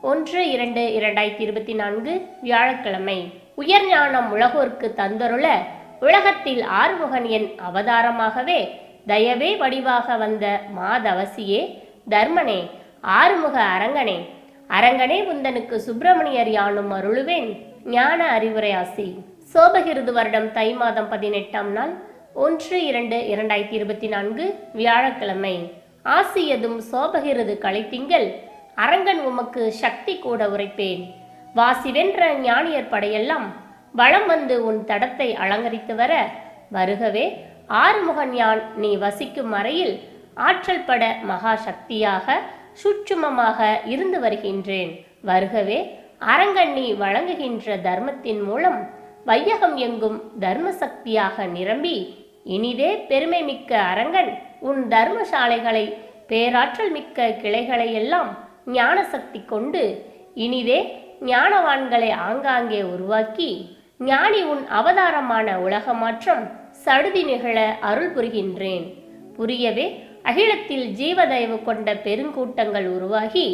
ஒன்று இரண்டு இரண்டாயிரத்தி இருபத்தி நான்கு வியாழக்கிழமை. உயர் ஞானம் உலகோர்க்கு தந்தருள உலகத்தில் ஆறுமுகன் என் அவதாரமாகவே தயவே வடிவாக வந்த மாதவசியே தர்மனே ஆறுமுக அரங்கனே அரங்கனே உந்தனுக்கு சுப்பிரமணியர் யானும் அருளுவேன் ஞான அறிவுரை ஆசி. சோபகிருது வருடம் தை மாதம் பதினெட்டாம் நாள் ஒன்று இரண்டு இரண்டாயிரத்தி இருபத்தி நான்கு வியாழக்கிழமை. ஆசியதும் சோபகிருது களைத்திங்கள் அரங்கன் உமக்கு சக்தி கூட உரைப்பேன். வாசிவென்ற ஞானியர் படையெல்லாம் வளம் வந்து உன் தடத்தை அலங்கரித்து வர வருகவே ஆறுமுகன் யான் நீ வசிக்கும் அறையில் ஆற்றல் பட மகா சக்தியாக சுற்றுமமாக இருந்து வருகின்றேன். வருகவே அரங்கன் நீ வழங்குகின்ற தர்மத்தின் மூலம் வையகம் எங்கும் தர்ம சக்தியாக நிரம்பி இனிதே பெருமை மிக்க அரங்கன் உன் தர்மசாலைகளை பேராற்றல் மிக்க கிளைகளை எல்லாம் ஞான சக்தி கொண்டு இனிதே ஞானவான்களை ஆங்காங்கே உருவாக்கி ஞானி உன் அவதாரமான உலக மாற்றம் சடுதி நிகழ அருள் புரிகின்றேன். புரியவே அகிலத்தில் ஜீவதயவு கொண்ட பெருங்கூட்டங்கள் உருவாகி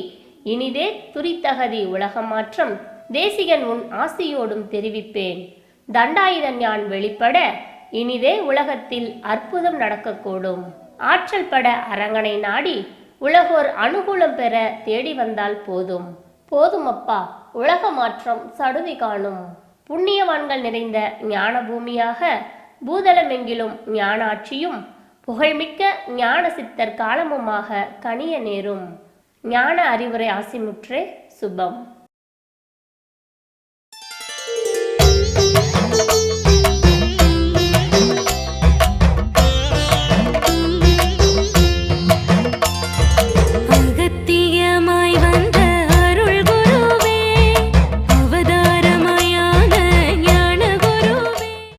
இனிதே துரித்தகதி உலக மாற்றம் தேசிகன் உன் ஆசியோடும் தெரிவிப்பேன். தண்டாயுதன் ஞான் வெளிப்பட இனிதே உலகத்தில் அற்புதம் நடக்கக்கூடும். ஆற்றல் பட அரங்கனை நாடி உலகோர் அனுகூலம் பெற தேடி வந்தால் போதும். போதும் அப்பா உலக மாற்றம் சடுதி காணும். புண்ணியவான்கள் நிறைந்த ஞான பூமியாக பூதளமெங்கிலும் ஞானாட்சியும் புகழ்மிக்க ஞான சித்தர் காலமுமாக கனிய நேரும். ஞான அறிவுரை ஆசிமுற்றே சுபம்.